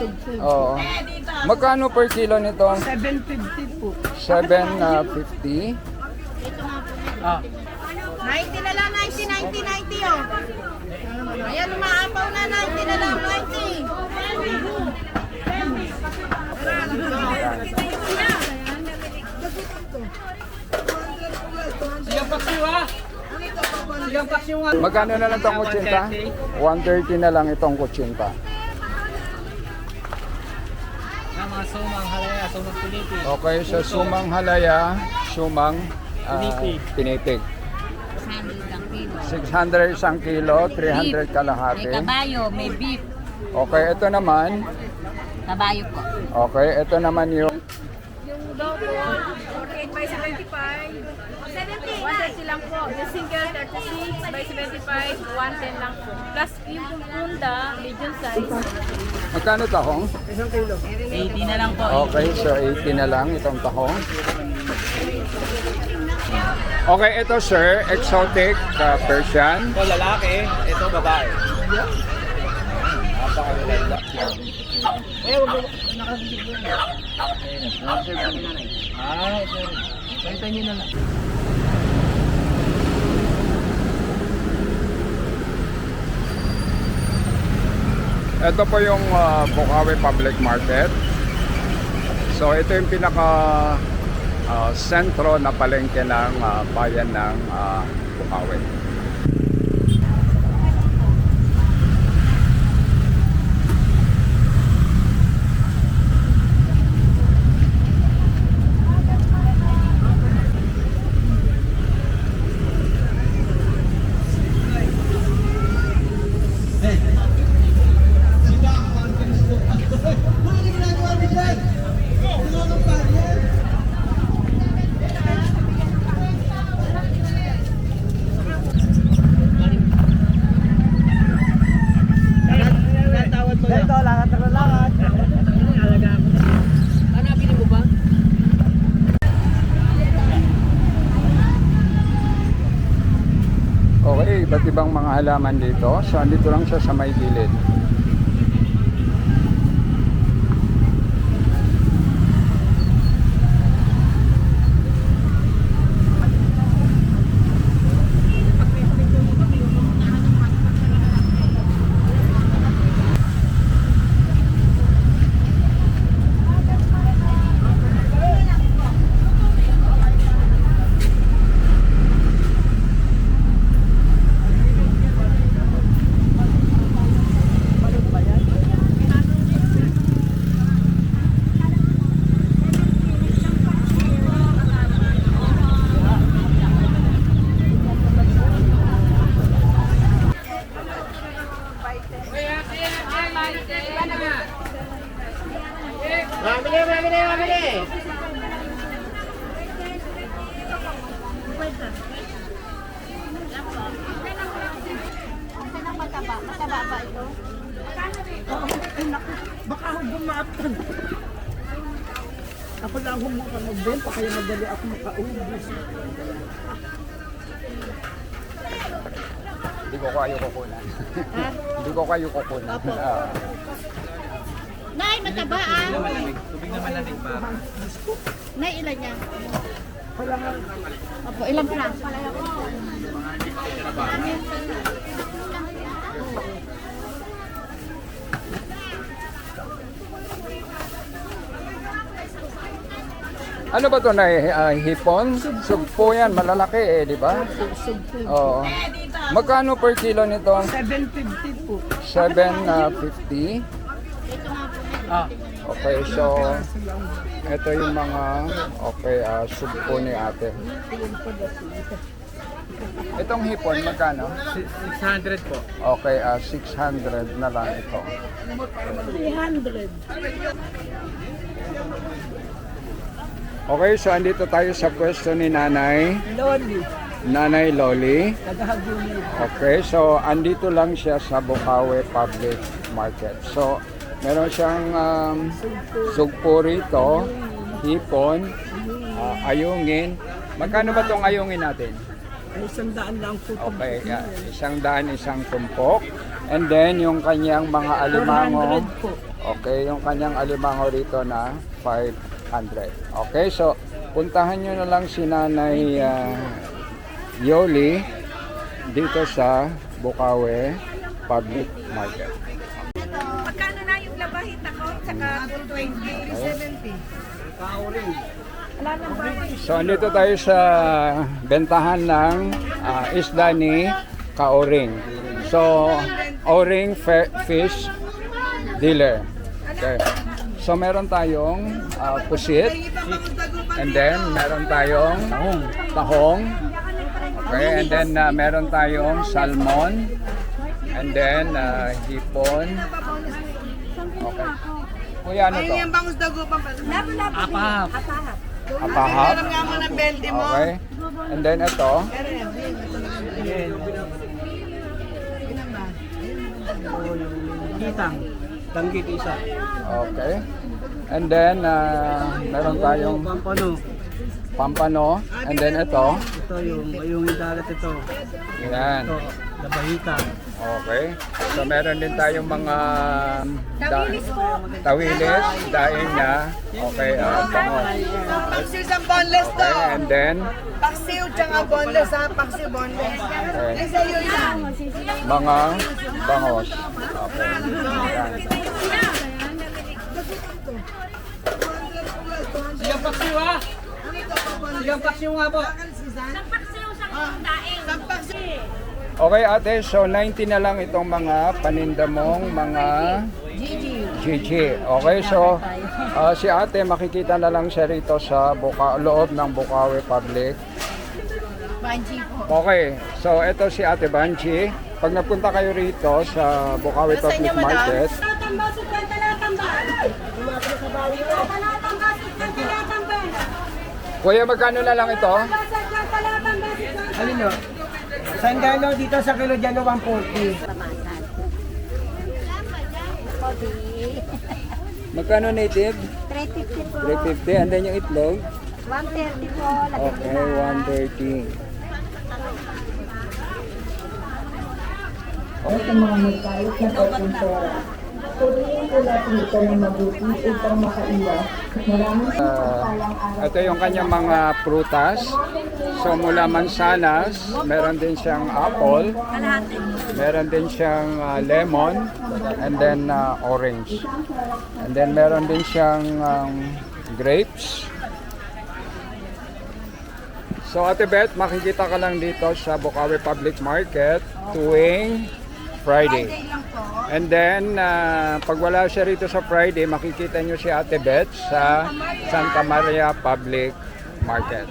sugpo. Oo. Magkano per kilo nito? 750 po. 750. Ah. 90 na lang, 90, 90, 90 oh. Ayan, umaapaw na, 90 na lang, 90. Sigang paksiw ha? Sigang paksiw nga. Magkano na lang itong kutsinta? 130 na lang itong kutsinta. Sumang halaya, sumang pilipi. Okay, sa sumang halaya, sumang Pinitig. pinitig. 600 ang kilo. 600 isang kilo, 300 May kalahati. kabayo, may beef. Okay, ito naman. Kabayo po. Okay, ito naman yung Yung daw po, 48 by 75. 130 lang po. Yung single 36 by 75, 110 lang po. Plus yung punda, medium size. magkano tahong? 80 na lang po. Okay, so 80 na lang itong tahong. Okay, ito sir, exotic uh, Persian. Ito lalaki, ito babae. Napakaganda. Eh, wag mo nakasibig mo. Ah, ito rin. Kwenta nyo na lang. Ito po yung uh, Bukawi Public Market. So ito yung pinaka uh, sentro na palengke ng uh, bayan ng uh, Bukawi. Tawad mo Ito, lakad na lakad. Ano, bili mo ba? Okay, iba't ibang mga halaman dito. So andito lang siya sa may gilid. Mamili, mamili, mamili! Mataba, mataba ba ito? Baka ako bumapag. Ako lang humuka magbenta kaya madali ako makaubos. Hindi ko kayo kukunan. Hindi ko kayo kukunan. Ah. Nay, mataba ah. Tubig naman natin pa. Nay, ilan niya? Opo, ilang franc? ano ba to na uh, hipon? Sugpo yan, malalaki eh, di ba? Sugpo. Oo. Magkano per kilo nito? 750 po. 750. Ah. Okay, so ito yung mga okay, uh, sugpo ni ate. Itong hipon, magkano? 600 po. Okay, ah 600 na lang ito. 300. Okay, so andito tayo sa pwesto ni Nanay, Loli. Nanay Loli. Okay, so andito lang siya sa Bukawi Public Market. So, meron siyang um, sugpo rito, hipon, ah, ayungin. Magkano ba tong ayungin natin? Ay, sandaan lang po. Okay, yeah, isang daan, isang tumpok. And then, yung kanyang mga alimango, 400 po. Okay, yung kanyang alimango rito na 500. Okay, so puntahan nyo na lang si Nanay ah, Yoli dito sa Bukawe Public Market. Magkano na yung labahita ko? Tsaka 220. 70. Wala nang bahay. So, andito tayo sa bentahan ng ah, isda ni Kaoring. So, Oring Fish Dealer. Okay. So, meron tayong ah, pusit. And then, meron tayong tahong. Okay, and then uh, meron tayong salmon. And then, uh, hipon. Okay. Kuya, ano to? Yung bangus dagupang pa. Apahap. Apahap. Alam nga mo ng 20 mo. Okay. And then, ito. Kitang. Tanggit isa. Okay. And then, uh, meron tayong Pampano. Pampano. And then, ito. Ito yung yung dagat ito. Yan. Ito, labahita. Okay. So, meron din tayong mga tawilis po. Tawilis, daing na. Okay, uh, bangos. Paksiw sa boneless to. Okay, and then, Paksiw tsaka boneless ha. Paksiw boneless. okay, Ay sa'yo yan. mga bangos. Okay. Yan. Sigang paksiw ha. Sigang paksiw nga po. Okay ate, so 90 na lang itong mga paninda mong mga Gigi. Okay, so ah, si ate makikita na lang siya rito sa buka, loob ng Bukawi Public. Banji po. Okay, so ito si ate Banchi. Pag napunta kayo rito sa Bukawi Public Market, Kuya, magkano na lang ito? Alin nyo? Sandalo dito sa kilo dyan 140. Magkano native? 350 po. 350. And then yung itlog? 130 po. Okay, nyo na. 130. sa mga nagkayot na pagkumpera. Purihin po natin ito ng mabuti upang makaiwas. Maraming Uh, ito yung kanyang mga prutas. So mula mansanas, meron din siyang apple, meron din siyang uh, lemon, and then uh, orange. And then meron din siyang um, grapes. So Ate Beth, makikita ka lang dito sa Bukawi Public Market tuwing Friday. lang po. And then, ah, pag wala siya rito sa Friday, makikita nyo si Ate Beth sa Santa Maria Public Market.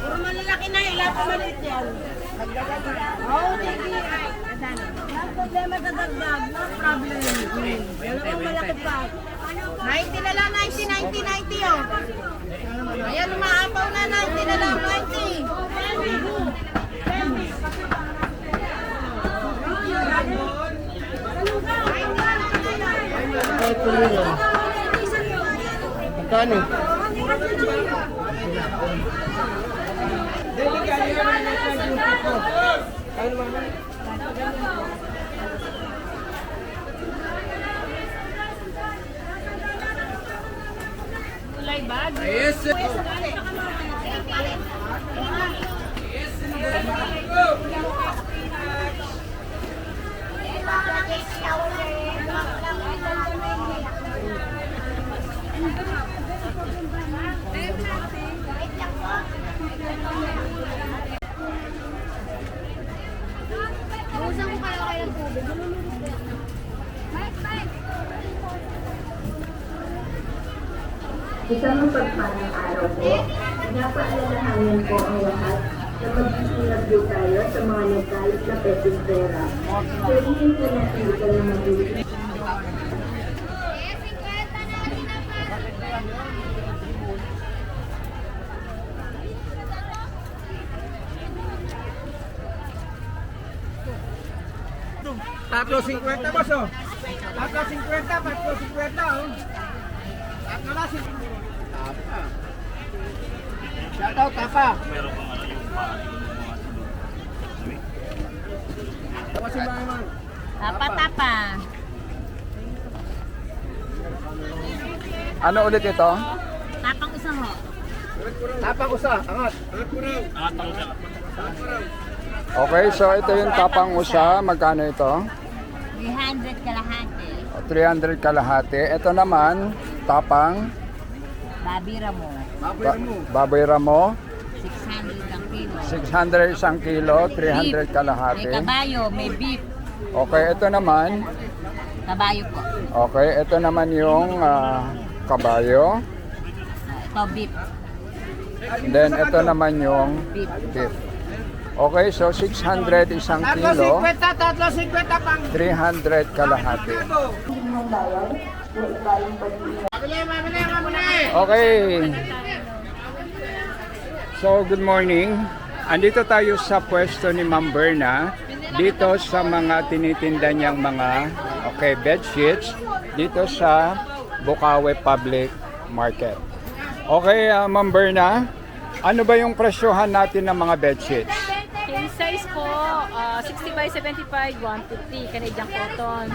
Puro malalaki na yun. Lahat maliit yan. Oo, sige. Ang problema sa dagdag, no problem. Wala kang malaki pa. 90 na lang, 90, 90, 90 oh. Ayan, umaapaw na, 90 na lang, 90. Magkano? may bag. Yes, Isang mapagpalang araw po. Napaalalahanan po ang lahat na magsisinag din tayo sa mga nagkayot na pepeng pera. Pwede po natin ito na mabuti. Tatlo 50 boss oh. Tatlo 50, tatlo 50 oh. Tatlo na 50. Tapa. Shout out, tapa. Tapos yung mga man. Tapa-tapa. Ano ulit ito? Tapang isa ho. Tapa ko sa, angat. Okay, so ito yung tapang usa. Magkano ito? 300 kalahati. 300 kalahati. Ito naman, tapang Babira mo. ba- baboy ramo. 600 ang kilo. 600 isang kilo, 300 May kalahati. kabayo, may beef. Okay, ito naman. Kabayo po. Okay, ito naman yung ah, kabayo. Ito beef. Then ito naman yung Beef. beef. Okay, so 600 isang kilo, 50, tatlo 50 pang. 300 kalahati. Okay. So, good morning. Andito tayo sa pwesto ni Ma'am Berna. Dito sa mga tinitinda niyang mga okay, bed sheets dito sa Bukawe Public Market. Okay, uh, Ma'am Berna, ano ba yung presyohan natin ng mga bed sheets? King size po, ah, 60 by 75, 150 Canadian cotton.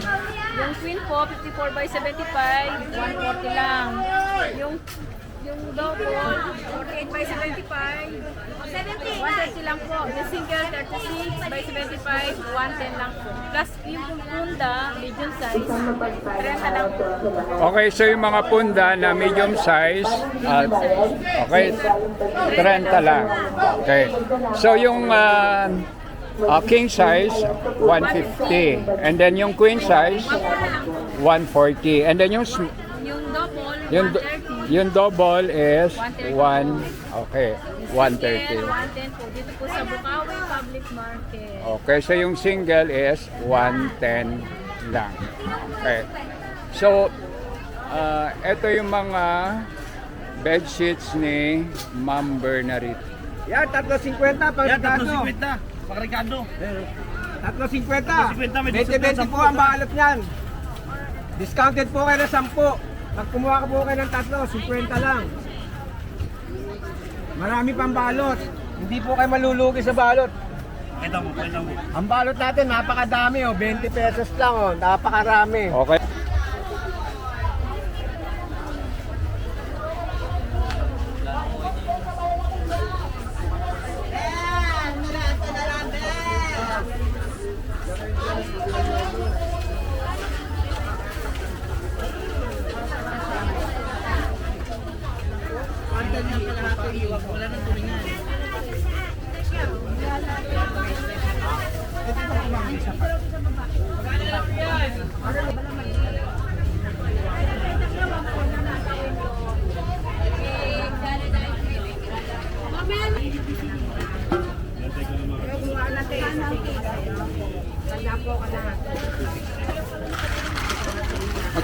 Yung queen po, 54 by 75, 140 lang. Yung yung double, 48 by 75, 130 lang po. Yung single, 36 by 75, 110 lang po. Plus yung punda, medium size, isang 30 mapagpalang lang po. Okay, so yung mga punda na medium size, ah, okay, 30 lang. Okay. So yung ah, ah, king size, 150. And then yung queen size, 140. And then yung Yung double, yung, 130. Yung double is 1, okay, 130. Single, 110 po. Dito po sa Bukawi Public Market. Okay, so yung single is 110 lang. Okay. So, ah, ito yung mga bed sheets ni Ma'am Bernarita. Yan, tatlo 50 pang Yan, Ricardo. 350. Pang Ricardo. Tatlo 50. 50, may discount 20-20 ng po 10 ang balot niyan. Discounted po kayo ng 10. Pag kumuha ka po kayo ng tatlo, 50 lang. Marami pang balot. Hindi po kayo malulugi sa balot. Pakita mo, pakita mo. Ang balot natin, napakadami oh. 20 pesos lang oh. Napakarami. Okay.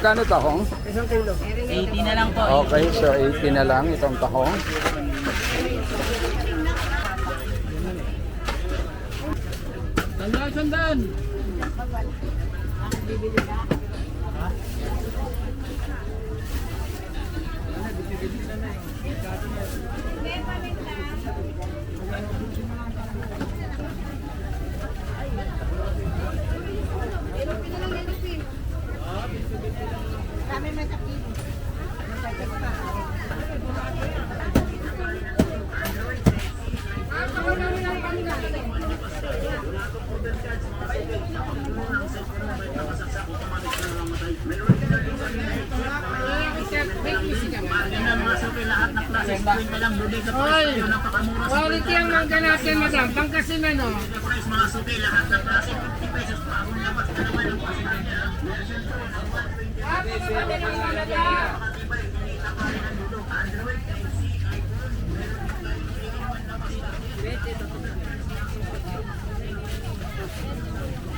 Magkano tahong? Isang kilo. 80 na lang po. Okay, so 80 na lang itong tahong. Kami may takip. May takip pa. na lang, budi ka price kayo, napakamura Quality ang mangga natin, madam. Pangkasinan, oh. Sa price mga suki, lahat ng klase, 50 pesos pa. Ang labas ka naman ang pasinan niya. Thank you.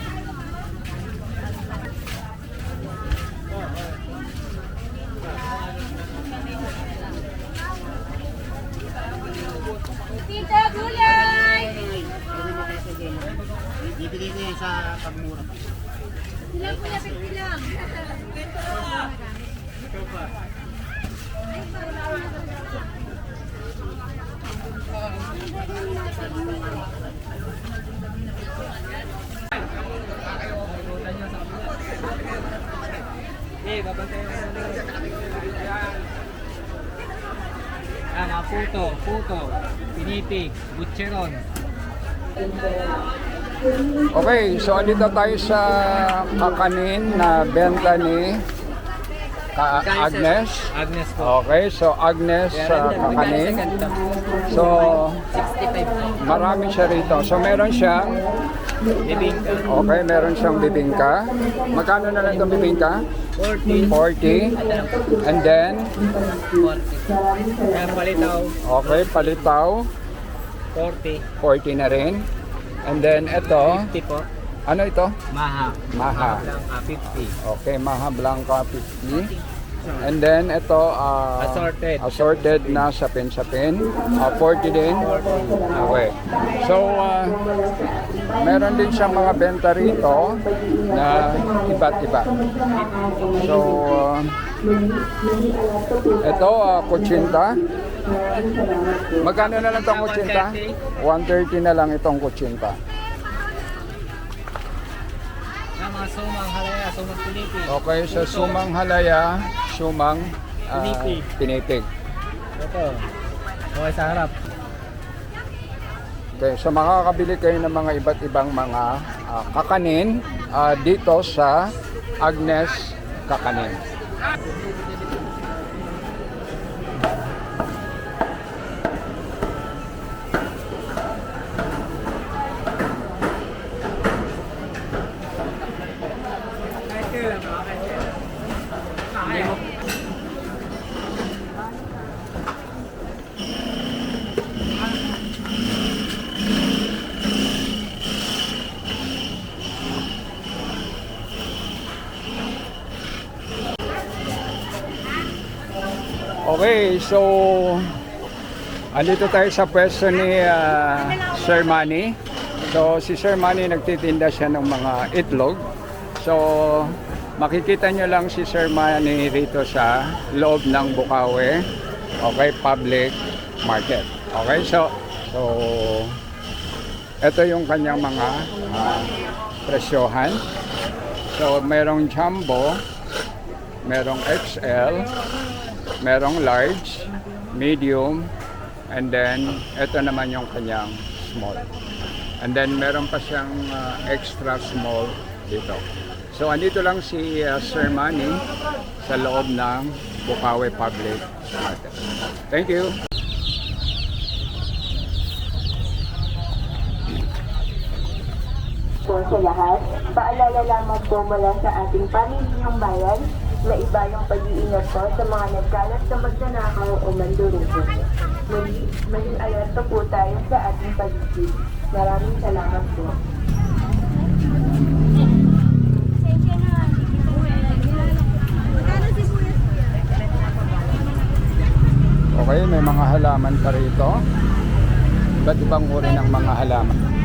Tita, gulay! Bibigay ko yan sa pagmura. Silang kuya, silang. Ah, mga puto, puto, pinitig, butcheron. Okay, so andito tayo sa kakanin na benta ni Ka Agnes. Agnes po. Okay, so Agnes sa kakanin. So, 65 po. marami siya rito. So, meron siyang, Bibingka. okay, meron siyang bibingka. Magkano na lang itong bibingka? 40. 40. And then, 40. Kaya palitaw, okay, palitaw, 40. 40 na rin. And then, ito, 50 po. ano ito? Maha. Maha. Lang, ah, 50. Okay, Maha Blanca 50. And then ito ah, Assorted. assorted na sapin-sapin. Ah, 40 din. Okay. So ah, meron din siyang mga benta rito na iba't iba. So ah, ito ah, kutsinta. Magkano na lang itong kutsinta? 130 na lang itong kutsinta. Mga sumang halaya, sumang pinitig. Okay, sa sumang halaya, sumang ah, Pinitig. pinitig. Ito. Okay, sa harap. Okay, so makakabili kayo ng mga iba't ibang mga ah, kakanin ah, dito sa Agnes Kakanin. Okay, so andito tayo sa pwesto ni ah, Sir Manny. So si Sir Manny nagtitinda siya ng mga itlog. So makikita nyo lang si Sir Manny rito sa loob ng Bukawi. Okay, public market. Okay, so so ito yung kanyang mga ah, presyohan. So merong jumbo, merong XL, merong large, medium, and then ito naman yung kanyang small. And then meron pa siyang uh, extra small dito. So andito lang si uh, Sir Manny sa loob ng Bukawi Public Market. Thank you. po sa lahat, paalala lamang po mula sa ating pamilihang bayan na iba yung pag-iingat po sa mga nagkalat na magnanakaw o mandurugod. Muli, maging alerto po tayo sa ating paligid. Maraming salamat po. Okay, may mga halaman pa rito. Iba't ibang uri ng mga halaman.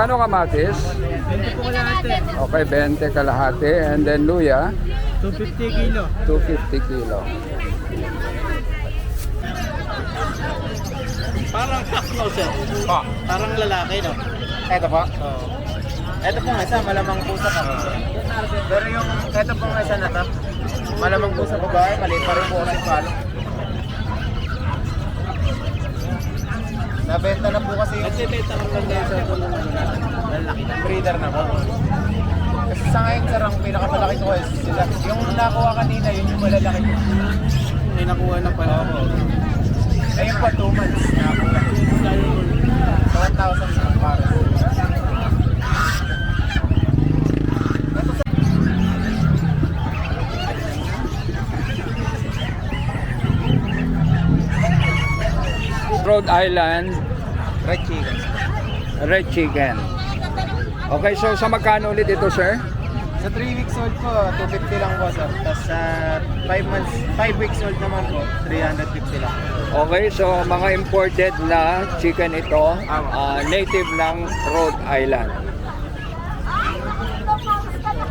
Magkano kamatis? 20 po kalahati. Okay, 20 kalahati. And then luya, 250 kilo. 250 kilo. Parang kakno, sir. Pa. Parang lalaki, no? Ito pa. Oo. Ito pong isa, malamang po sa kami. Pero yung, ito pong isa na to, malamang po sa babae, maliit pa rin po kasi palo. Nabenta na po kasi yung... Ito benta ko lang dahil sa ito ng lalaki na. Breeder na po. Kasi sa ngayon sir, ang pinakamalaki ko is sila. Yung nakuha kanina, yun yung malalaki ko. May nakuha na pala ako. Ayun pa, 2 months nakakuha. So, 1,000 sa para. Rhode Island Red chicken. Red Chicken. Okay, so sa magkano ulit ito, sir? Sa 3 weeks old po, 250 lang po sir. Tapos sa 5 months, 5 weeks old naman po, 350 lang. Okay, so mga imported na chicken ito, ah, native ng Rhode Island.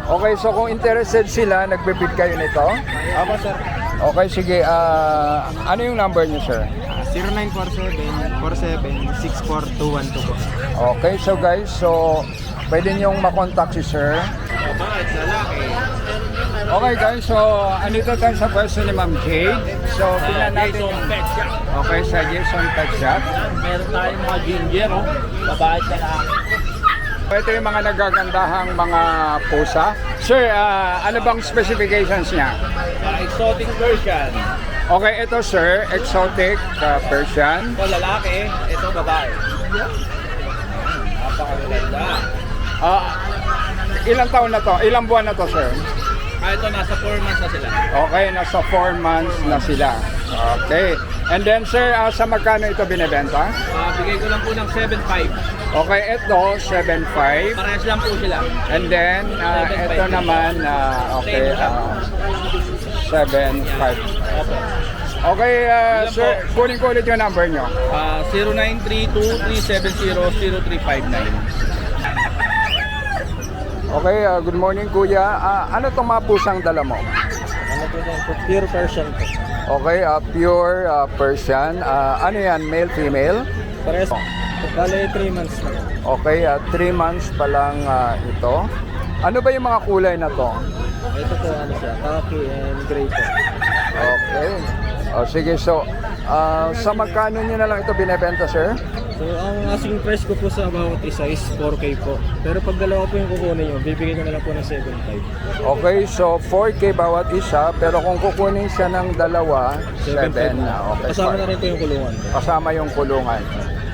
Okay, so kung interested sila, nagpipid kayo nito. Ako sir, Okay, sige. ah, ano yung number niyo, sir? 0947-47-64212 po. Okay, so guys, so pwede niyong makontak si sir. Okay guys, so andito tayo sa pwesto ni Ma'am Jade. So, tingnan natin. Okay, sa Jason Pet Shop. Meron tayong mga ginger, oh. Babae ka lang. Ito yung mga nagagandahang mga pusa. Sir, ah, ano bang specifications niya? Mga exotic version. Okay, ito sir, exotic ah, Persian. Ito lalaki, ito babae. Napakaganda. Ah, ilang taon na to? Ilang buwan na to, sir? Ah, ito nasa 4 months na sila. Okay, nasa 4 months na sila. Okay. And then, sir, ah, sa magkano ito binebenta? Ah, bigay ko lang po ng 7.5. Okay, ito, 7.5. Parehas lang po sila. And then, ah, ito naman, ah, okay, ah, 7.5. Opo. Okay, ah, Ilan sir, kunin ko ulit yung number nyo. Ah, 0932-370-0359. Okay, ah, good morning kuya. Ah, ano itong mga pusang dala mo? Ano po yan po? Pure version po. Okay, ah, pure ah, Persian. Ah, ano yan, male, female? Pares, bale 3 months na. Okay, 3 months pa lang ah, ito. Ano ba yung mga kulay na to? Ito po ano siya, khaki and gray po. Okay. O sige, so ah, sa magkano nyo na lang ito binebenta, sir? So, ang asking price ko po sa bawat isa is 4K po. Pero pag dalawa po yung kukunin nyo, bibigay ko na lang po ng 7.5. Okay, so 4K bawat isa, pero kung kukunin siya ng dalawa, 7 na. Okay, Kasama na rin po yung kulungan. Kasama yung kulungan.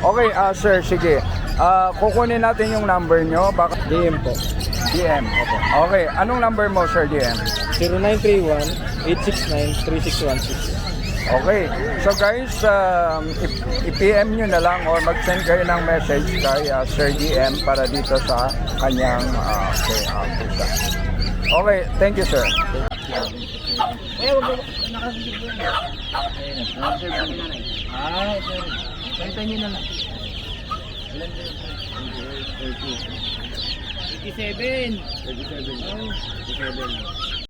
Okay, ah, sir, sige. Ah, kukunin natin yung number nyo, baka DM po. DM. Okay, anong number mo, sir, DM? 0931-869-3616. Okay. So guys, um, i-PM nyo na lang or mag-send kayo ng message kay uh, Sir DM para dito sa kanyang uh, kay, uh, pusa. Okay, thank you sir. Ah, sorry. Kanta nyo na lang. 87. 37. Oh, 37.